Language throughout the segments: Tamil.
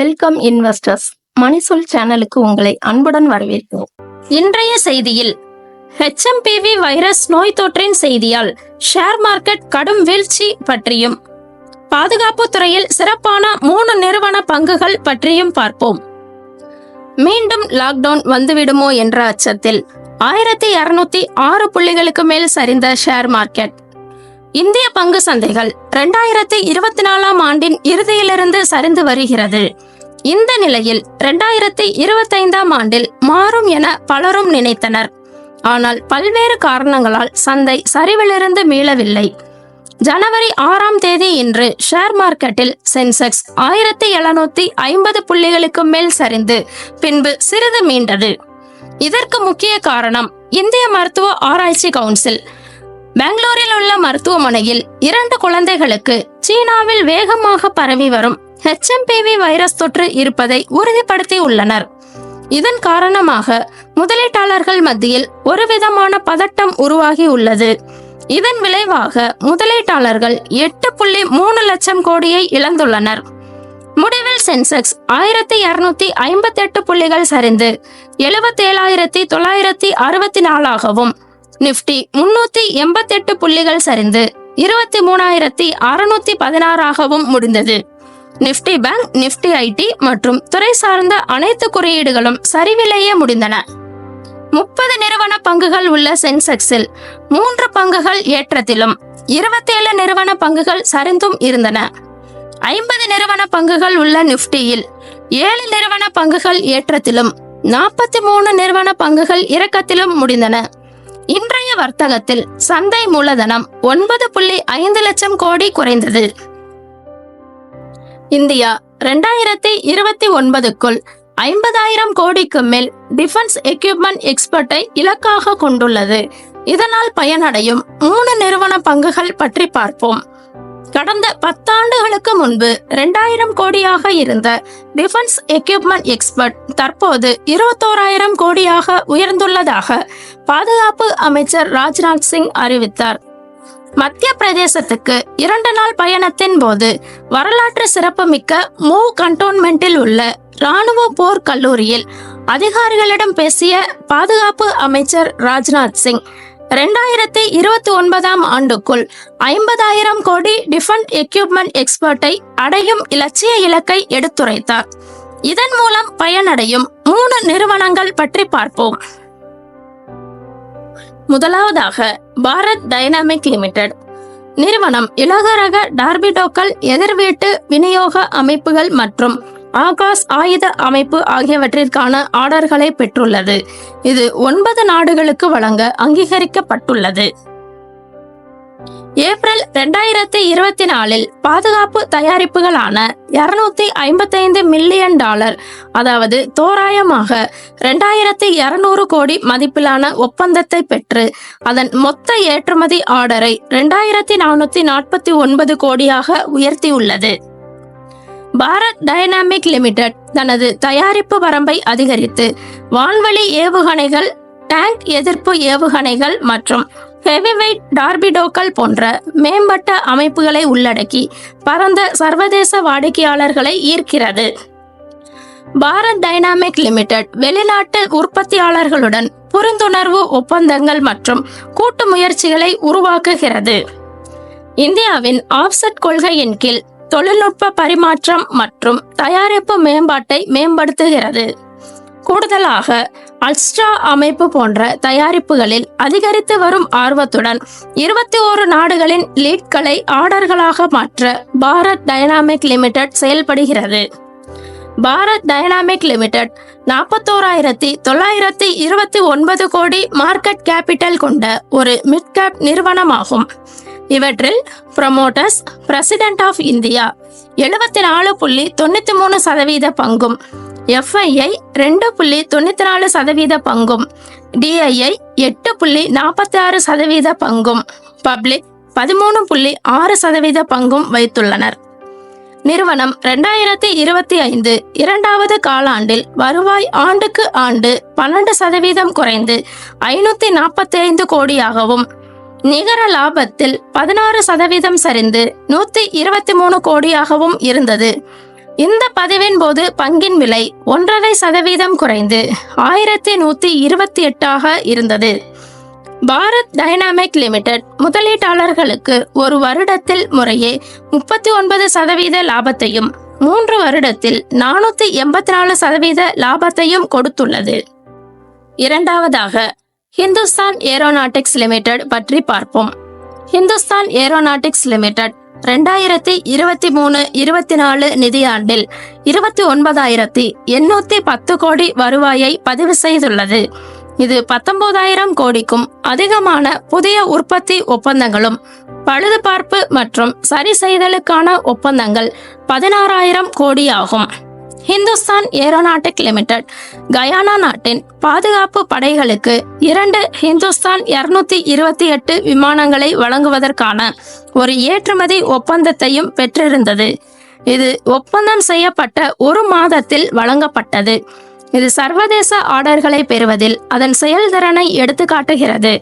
வெல்கம் இன்வெஸ்டர்ஸ் மணிசொல் சேனலுக்கு உங்களை அன்புடன் வரவேற்கிறோம். இன்றைய செய்தியில் ஹெச்எம்பிவி வைரஸ் நோய் தொற்றின் செய்தியால் ஷேர் மார்க்கெட் கடும் வீழ்ச்சி பற்றியும் பாதுகாப்பு துறையில் சிறப்பான மூணு நிறுவன பங்குகள் பற்றியும் பார்ப்போம். மீண்டும் லாக்டவுன் வந்துவிடுமோ என்ற அச்சத்தில் ஆயிரத்தி இருநூத்தி ஆறு புள்ளிகளுக்கு மேல் சரிந்த ஷேர் மார்க்கெட் இந்திய பங்கு சந்தைகள் இரண்டாயிரத்தி இருபத்தி நாலாம் ஆண்டின் இறுதியிலிருந்து சரிந்து வருகிறது. இந்த நிலையில் இரண்டாயிரத்தி இருபத்தைந்தாம் ஆண்டில் மாறும் என பலரும் நினைத்தனர். ஆனால் பல்வேறு காரணங்களால் சந்தை சரிவிலிருந்து மீளவில்லை. ஜனவரி ஆறாம் தேதி இன்று ஷேர் மார்க்கெட்டில் சென்செக்ஸ் ஆயிரத்தி எழுநூத்தி ஐம்பது புள்ளிகளுக்கு மேல் சரிந்து பின்பு சிறிது மீண்டது. இதற்கு முக்கிய காரணம் இந்திய மருத்துவ ஆராய்ச்சி கவுன்சில். பெங்களூரில் உள்ள மருத்துவமனையில் இரண்டு குழந்தைகளுக்கு சீனாவில் வேகமாக பரவி வரும் ஹெச்எம்பிவி வைரஸ் தொற்று இருப்பதை உறுதிப்படுத்தி உள்ளனர். இதன் காரணமாக முதலீட்டாளர்கள் மத்தியில் ஒரு விதமான பதட்டம் உருவாகி உள்ளது. இதன் விளைவாக முதலீட்டாளர்கள் எட்டு புள்ளி மூணு லட்சம் கோடியை இழந்துள்ளனர். முடிவில் சென்செக்ஸ் ஆயிரத்தி இருநூத்தி ஐம்பத்தி எட்டு புள்ளிகள் சரிந்து எழுபத்தேழாயிரத்தி தொள்ளாயிரத்தி அறுபத்தி நாலாகவும் நிப்டி முன்னூத்தி எண்பத்தி எட்டு புள்ளிகள் சரிந்து இருபத்தி மூணாயிரத்தி அறுநூத்தி பதினாறாகவும் முடிந்தது. நிப்டி பேங்க் நிப்டி ஐடி மற்றும் துறை சார்ந்த அனைத்து குறியீடுகளும் சரிவிலேயே முடிந்தன. முப்பது நிறுவன பங்குகள் உள்ள சென்செக்ஸில் மூன்று பங்குகள் ஏற்றத்திலும் இருபத்தேழு நிறுவன பங்குகள் சரிந்தும் இருந்தன. ஐம்பது நிறுவன பங்குகள் உள்ள நிப்டியில் ஏழு நிறுவன பங்குகள் ஏற்றத்திலும் நாற்பத்தி மூணு நிறுவன பங்குகள் இறக்கத்திலும் முடிந்தன. இன்றைய வர்த்தகத்தில் சந்தை மூலதனம் ஒன்பது புள்ளி ஐந்து லட்சம் கோடி குறைந்தது. இந்தியா ரெண்டாயிரத்தி இருபத்தி ஒன்பதுக்குள் ஐம்பதாயிரம் கோடிக்கு மேல் டிஃபென்ஸ் எக்யூப்மெண்ட் எக்ஸ்பர்ட்டை இலக்காக கொண்டுள்ளது. இதனால் பயனடையும் மூணு நிறுவன பங்குகள் பற்றி பார்ப்போம். கடந்த பத்தாண்டுகளுக்கு முன்பு இரண்டாயிரம் கோடியாக இருந்த டிஃபென்ஸ் எக்யூப்மெண்ட் எக்ஸ்பர்ட் தற்போது இருபத்தோராயிரம் கோடியாக உயர்ந்துள்ளதாக பாதுகாப்பு அமைச்சர் ராஜ்நாத் சிங் அறிவித்தார். மத்திய பிரதேசத்துக்கு இரண்டு நாள் பயணத்தின் போது வரலாற்று சிறப்புமிக்க மூவ் கண்டோன்மெண்டில் உள்ள ராணுவ போர் கல்லூரியில் அதிகாரிகளிடம் பேசிய பாதுகாப்பு அமைச்சர் ராஜ்நாத் சிங் ரெண்டாயிரத்தி இருபத்தி ஒன்பதாம் ஆண்டுக்குள் ஐம்பதாயிரம் கோடி டிஃபென்ஸ் எக்யூப்மெண்ட் எக்ஸ்பர்ட்டை அடையும் இலட்சிய இலக்கை எடுத்துரைத்தார். இதன் மூலம் பயனடையும் மூணு நிறுவனங்கள் பற்றி பார்ப்போம். முதலாவதாக பாரத் டைனாமிக் லிமிடெட். நிறுவனம் இலகுரக டார்பிடோக்கள் எதிர்வீட்டு விநியோக அமைப்புகள் மற்றும் ஆகாஷ் ஆயுத அமைப்பு ஆகியவற்றிற்கான ஆர்டர்களை பெற்றுள்ளது. இது ஒன்பது நாடுகளுக்கு வழங்க அங்கீகரிக்கப்பட்டுள்ளது. ஏப்ரல் ரெண்டாயிரத்தி இருபத்தி நாலில் பாதுகாப்பு தயாரிப்புகளான இருநூத்தி ஐம்பத்தைந்து மில்லியன் டாலர் அதாவது தோராயமாக ரெண்டாயிரத்தி இருநூறு கோடி மதிப்பிலான ஒப்பந்தத்தை பெற்று அதன் மொத்த ஏற்றுமதி ஆர்டரை ரெண்டாயிரத்தி நானூத்தி நாற்பத்தி ஒன்பது கோடியாக உயர்த்தியுள்ளது. பாரத் டைனாமிக் லிமிடெட் தனது தயாரிப்பு வரம்பை அதிகரித்து வான்வழி ஏவுகணைகள் டேங்க் எதிர்ப்பு ஏவுகணைகள் மற்றும் ஹெவிவெயிட் டார்பிடோக்கள் போன்ற மேம்பட்ட அமைப்புகளை உள்ளடக்கி பரந்த சர்வதேச வாடிக்கையாளர்களை ஈர்க்கிறது. பாரத் டைனாமிக் லிமிடெட் வெளிநாட்டு உற்பத்தியாளர்களுடன் புரிந்துணர்வு ஒப்பந்தங்கள் மற்றும் கூட்டு முயற்சிகளை உருவாக்குகிறது. இந்தியாவின் ஆப்செட் கொள்கையின் கீழ் தொழில்நுட்ப பரிமாற்றம் மற்றும் தயாரிப்பு மேம்பாட்டை மேம்படுத்துகிறது. கூடுதலாக அல்ஸ்ட்ரா அமைப்பு போன்ற தயாரிப்புகளில் அதிகரித்து வரும் ஆர்வத்துடன் இருபத்தி ஓரு நாடுகளின் லீட்களை ஆர்டர்களாக மாற்ற பாரத் டைனாமிக் லிமிடெட் செயல்படுகிறது. பாரத் டைனாமிக் லிமிடெட் நாற்பத்தோராயிரத்தி தொள்ளாயிரத்தி இருபத்தி ஒன்பது கோடி மார்க்கெட் கேபிட்டல் கொண்ட ஒரு மிட்கேப் நிறுவனமாகும். இவற்றில் ப்ரமோட்டர்ஸ் பிரசிடென்ட் ஆஃப் இந்தியா எழுபத்தி நாலு புள்ளி தொண்ணூத்தி மூணு சதவீத பங்கும் எஃப்ஐஐ ரெண்டு புள்ளி தொண்ணூத்தி நாலு சதவீத பங்கும். டிஐஐ எட்டு புள்ளி நாற்பத்தி ஆறு சதவீத பங்கும். பப்ளிக் பதிமூணு புள்ளி ஆறு சதவீத பங்கும் வைத்துள்ளனர். நிறுவனம் ரெண்டாயிரத்தி இருபத்தி ஐந்து இரண்டாவது காலாண்டில் வருவாய் ஆண்டுக்கு ஆண்டு பன்னெண்டு சதவீதம் குறைந்து ஐநூத்தி நாற்பத்தி ஐந்து கோடியாகவும் நிகர லாபத்தில் பதினாறு சதவீதம் சரிந்து நூத்தி இருபத்தி மூணு கோடியாகவும் இருந்தது. இந்த பதிவின் போது பங்கின் விலை ஒன்றரை சதவீதம் குறைந்து ஆயிரத்தி நூத்தி இருபத்தி எட்டாக இருந்தது. பாரத் டைனாமிக் லிமிடெட் முதலீட்டாளர்களுக்கு ஒரு வருடத்தில் முறையே முப்பத்தி ஒன்பது சதவீத லாபத்தையும் மூன்று வருடத்தில் நானூத்தி எண்பத்தி நாலு சதவீத லாபத்தையும் கொடுத்துள்ளது. இரண்டாவதாக ஹிந்துஸ்தான் ஏரோநாட்டிக்ஸ் லிமிடெட் பற்றி பார்ப்போம். ஹிந்துஸ்தான் ஏரோநாட்டிக்ஸ் லிமிடெட் ரெண்டாயிரத்தி இருபத்தி மூணு இருபத்தி நாலு நிதியாண்டில் இருபத்தி ஒன்பதாயிரத்தி எண்ணூத்தி பத்து கோடி வருவாயை பதிவு செய்துள்ளது. இது பத்தொன்பதாயிரம் கோடிக்கும் அதிகமான புதிய உற்பத்தி ஒப்பந்தங்களும் பழுதுபார்ப்பு மற்றும் சரி செய்தலுக்கான ஒப்பந்தங்கள் பதினாறாயிரம் கோடியாகும். ஹிந்துஸ்தான் ஏரோநாட்டிக் லிமிடெட் கயானா நாட்டின் பாதுகாப்பு படைகளுக்கு இரண்டு ஹிந்துஸ்தான் இருநூத்தி இருபத்தி எட்டு விமானங்களை வழங்குவதற்கான ஒரு ஏற்றுமதி ஒப்பந்தத்தையும் பெற்றிருந்தது. இது ஒப்பந்தம் செய்யப்பட்ட ஒரு மாதத்தில் வழங்கப்பட்டது. இது சர்வதேச ஆர்டர்களை பெறுவதில் அதன் செயல்திறனை எடுத்துக்காட்டுகிறது.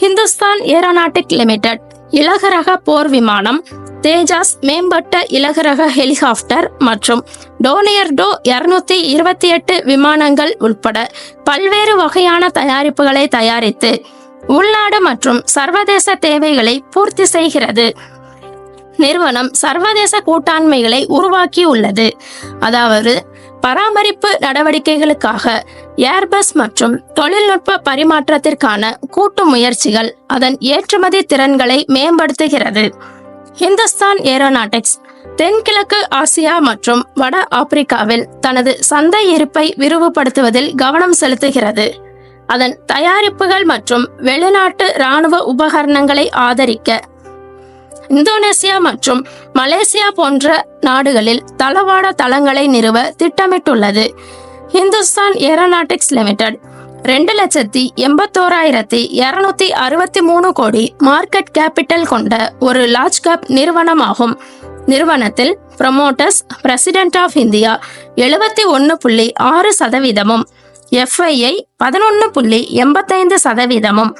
ஹிந்துஸ்தான் ஏரோநாட்டிக் லிமிடெட் இலகரக போர் விமானம் தேஜாஸ் மேம்பட்ட இலகுரக ஹெலிகாப்டர் மற்றும் டோனியர் டோ இருநூத்தி இருபத்தி எட்டு விமானங்கள் உட்பட பல்வேறு வகையான தயாரிப்புகளை தயாரித்து உள்நாடு மற்றும் சர்வதேச தேவைகளை பூர்த்தி செய்கிறது. நிறுவனம் சர்வதேச கூட்டாண்மைகளை உருவாக்கியுள்ளது அதாவது பராமரிப்பு நடவடிக்கைகளுக்காக ஏர்பஸ் மற்றும் தொழில்நுட்ப பரிமாற்றத்திற்கான கூட்டு முயற்சிகள் அதன் ஏற்றுமதி திறன்களை மேம்படுத்துகிறது. ஹிந்துஸ்தான் ஏரோநாட்டிக்ஸ் தென்கிழக்கு ஆசியா மற்றும் வட ஆப்பிரிக்காவில் தனது சந்தை இருப்பை விரிவுபடுத்துவதில் கவனம் செலுத்துகிறது. அதன் தயாரிப்புகள் மற்றும் வெளிநாட்டு இராணுவ உபகரணங்களை ஆதரிக்க இந்தோனேசியா மற்றும் மலேசியா போன்ற நாடுகளில் தளவாட தளங்களை நிறுவ திட்டமிட்டுள்ளது. ஹிந்துஸ்தான் ஏரோநாட்டிக்ஸ் லிமிடெட் ரெண்டு லட்சத்தி எண்பத்தோராயிரத்தி இருநூத்தி அறுபத்தி மூணு கோடி மார்க்கெட் கேபிட்டல் கொண்ட ஒரு லார்ஜ் கேப் நிறுவனமாகும். நிறுவனத்தில் ப்ரமோட்டர்ஸ் பிரசிடென்ட் ஆஃப் இந்தியா எழுபத்தி ஒன்று புள்ளி ஆறு சதவீதமும் எஃப்ஐஐ பதினொன்று புள்ளி எண்பத்தைந்து சதவீதமும்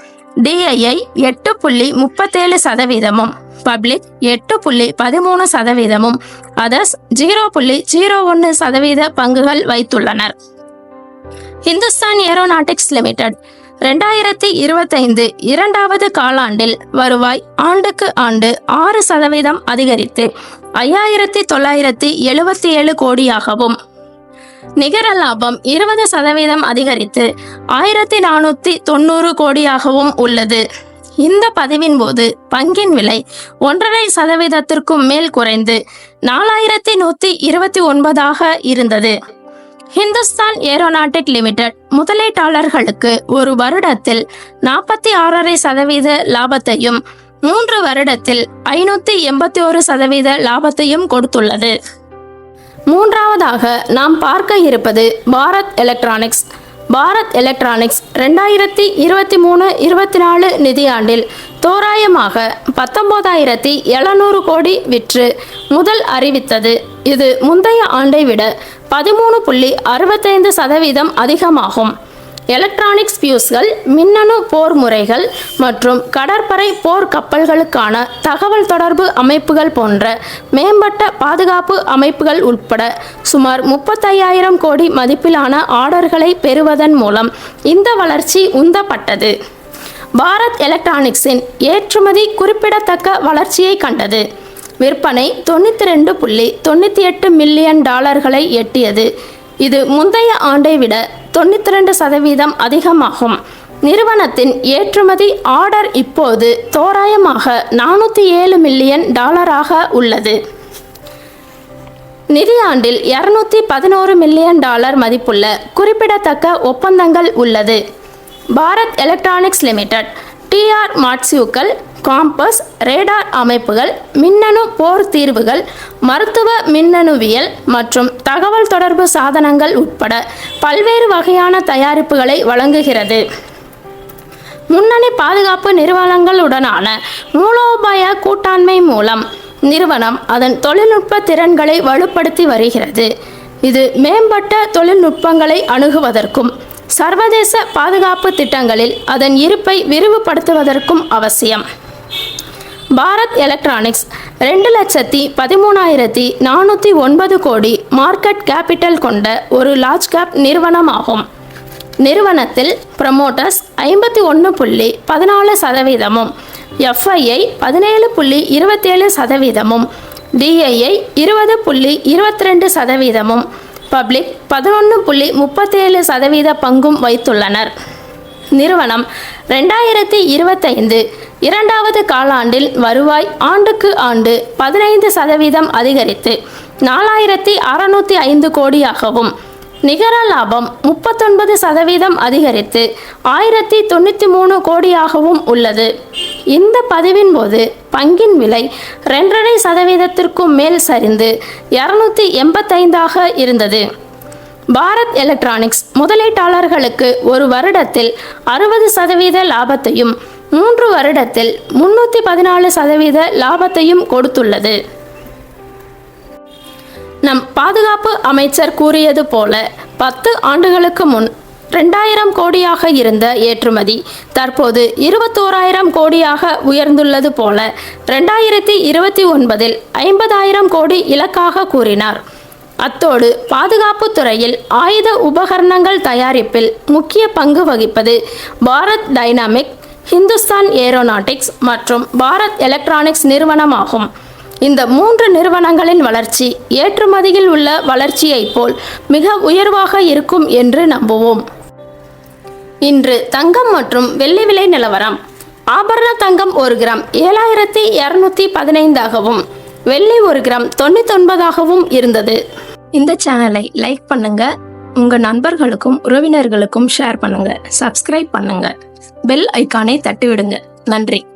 டிஐஐ எட்டு புள்ளி முப்பத்தேழு சதவீதமும் பப்ளிக் எட்டு புள்ளி பதிமூணு சதவீதமும் அதர்ஸ் ஜீரோ புள்ளி ஜீரோ ஒன்று சதவீத பங்குகள் வைத்துள்ளனர். Hindustan Aeronautics Limited. ரெண்டாயிரத்தி இருபத்தைந்து இரண்டாவது காலாண்டில் வருவாய் ஆண்டுக்கு ஆண்டு ஆறு சதவீதம் அதிகரித்து ஐயாயிரத்தி தொள்ளாயிரத்தி எழுபத்தி ஏழு கோடியாகவும். நிகர லாபம் இருபது சதவீதம் அதிகரித்து ஆயிரத்தி நானூத்தி தொண்ணூறு கோடியாகவும் உள்ளது. இந்த பதிவின் போது பங்கின் விலை ஒன்றரை சதவீதத்திற்கும் மேல் குறைந்து நாலாயிரத்தி நூத்தி இருபத்தி ஒன்பதாக இருந்தது. ஹிந்துஸ்தான் ஏரோநாட்டிக் லிமிடெட் முதலீட்டாளர்களுக்கு ஒரு வருடத்தில் நாற்பத்தி ஆறரை சதவீத லாபத்தையும் மூன்று வருடத்தில் ஐநூத்தி எண்பத்தி ஒரு சதவீத லாபத்தையும் கொடுத்துள்ளது. மூன்றாவதாக நாம் பார்க்க இருப்பது பாரத் எலக்ட்ரானிக்ஸ். பாரத் எலக்ட்ரானிக்ஸ் ரெண்டாயிரத்தி இருபத்தி மூணு இருபத்தி நாலு நிதியாண்டில் தோராயமாக பத்தொன்பதாயிரத்தி எழுநூறு கோடி விற்று முதல் அறிவித்தது. இது முந்தைய ஆண்டை விட பதிமூணு புள்ளி அறுபத்தைந்து சதவீதம் அதிகமாகும். எலக்ட்ரானிக்ஸ் பியூஸ்கள் மின்னணு போர் முறைகள் மற்றும் கடற்படை போர் கப்பல்களுக்கான தகவல் தொடர்பு அமைப்புகள் போன்ற மேம்பட்ட பாதுகாப்பு அமைப்புகள் உட்பட சுமார் முப்பத்தையாயிரம் கோடி மதிப்பிலான ஆர்டர்களை பெறுவதன் மூலம் இந்த வளர்ச்சி உந்தப்பட்டது. பாரத் எலக்ட்ரானிக்ஸின் ஏற்றுமதி குறிப்பிடத்தக்க வளர்ச்சியை கண்டது. விற்பனை தொண்ணூற்றி ரெண்டு புள்ளி தொண்ணூற்றி எட்டு மில்லியன் டாலர்களை எட்டியது. இது முந்தைய ஆண்டை விட தொண்ணூற்றி ரெண்டு சதவீதம் அதிகமாகும். நிறுவனத்தின் ஏற்றுமதி ஆர்டர் இப்போது தோராயமாக நானூற்றி ஏழு மில்லியன் டாலராக உள்ளது. நிதியாண்டில் இரநூத்தி பதினோரு மில்லியன் டாலர் மதிப்புள்ள குறிப்பிடத்தக்க ஒப்பந்தங்கள் உள்ளது. பாரத் எலக்ட்ரானிக்ஸ் லிமிடெட் டிஆர் மாட்சியூக்கள் காம்பஸ் ரேடார் அமைப்புகள் மின்னணு போர் தீர்வுகள் மருத்துவ மின்னணுவியல் மற்றும் தகவல் தொடர்பு சாதனங்கள் உட்பட பல்வேறு வகையான தயாரிப்புகளை வழங்குகிறது. முன்னணி பாதுகாப்பு நிறுவனங்களுடனான மூலோபாய கூட்டாண்மை மூலம் நிறுவனம் அதன் தொழில்நுட்ப திறன்களை வலுப்படுத்தி வருகிறது. இது மேம்பட்ட தொழில்நுட்பங்களை அணுகுவதற்கும் சர்வதேச பாதுகாப்பு திட்டங்களில் அதன் இருப்பை விரிவுபடுத்துவதற்கும் அவசியம். பாரத் எலக்ட்ரானிக்ஸ் ரெண்டு லட்சத்தி பதிமூணாயிரத்தி நானூற்றி ஒன்பது கோடி மார்க்கெட் கேபிட்டல் கொண்ட ஒரு லார்ஜ் கேப் நிறுவனமாகும். நிறுவனத்தில் ப்ரமோட்டர்ஸ் ஐம்பத்தி ஒன்று புள்ளி பதினாலு சதவீதமும் எஃப்ஐஐ பதினேழு புள்ளி இருபத்தேழு சதவீதமும் டிஐஐ இருபது புள்ளி இருபத்தி ரெண்டு சதவீதமும் பப்ளிக் பதினொன்று புள்ளி முப்பத்தேழு சதவீத பங்கும் வைத்துள்ளனர். நிறுவனம் ரெண்டாயிரத்தி இருபத்தைந்து இரண்டாவது காலாண்டில் வருவாய் ஆண்டுக்கு ஆண்டு பதினைந்து சதவீதம் அதிகரித்து நாலாயிரத்தி அறநூற்றி ஐந்து கோடியாகவும் நிகர லாபம் முப்பத்தொன்பது சதவீதம் அதிகரித்து ஆயிரத்தி தொண்ணூற்றி மூணு கோடியாகவும் உள்ளது. இந்த பதிவின் போது பங்கின் விலை ரெண்டரை சதவீதத்திற்கும் மேல் சரிந்து இரநூத்தி எண்பத்தைந்தாக இருந்தது. பாரத் எலக்ட்ரானிக்ஸ் முதலீட்டாளர்களுக்கு ஒரு வருடத்தில் அறுபது சதவீத லாபத்தையும் மூன்று வருடத்தில் முன்னூற்றி பதினாலு சதவீத லாபத்தையும் கொடுத்துள்ளது. நம் பாதுகாப்பு அமைச்சர் கூறியது போல பத்து ஆண்டுகளுக்கு முன் ரெண்டாயிரம் கோடியாக இருந்த ஏற்றுமதி தற்போது இருபத்தோராயிரம் கோடியாக உயர்ந்துள்ளது போல ரெண்டாயிரத்தி இருபத்தி ஒன்பதில் ஐம்பதாயிரம் கோடி இலக்காக கூறினார். அத்தோடு பாதுகாப்பு துறையில் ஆயுத உபகரணங்கள் தயாரிப்பில் முக்கிய பங்கு வகிப்பது பாரத் டைனாமிக் ஹிந்துஸ்தான் ஏரோநாட்டிக்ஸ் மற்றும் பாரத் எலக்ட்ரானிக்ஸ் நிறுவனமாகும். இந்த மூன்று நிறுவனங்களின் வளர்ச்சி ஏற்றுமதியில் உள்ள வளர்ச்சியைப் போல் மிக உயர்வாக இருக்கும் என்று நம்புவோம். இன்று தங்கம் மற்றும் வெள்ளி விலை நிலவரம். ஆபரண தங்கம் ஒரு கிராம் ஏழாயிரத்தி இரநூத்தி பதினைந்தாகவும் வெள்ளி ஒரு கிராம் தொண்ணூத்தொன்பதாகவும் இருந்தது. இந்த சேனலை லைக் பண்ணுங்க உங்க நண்பர்களுக்கும் உறவினர்களுக்கும் ஷேர் பண்ணுங்க சப்ஸ்கிரைப் பண்ணுங்க பெல் ஐக்கானை தட்டிவிடுங்க. நன்றி.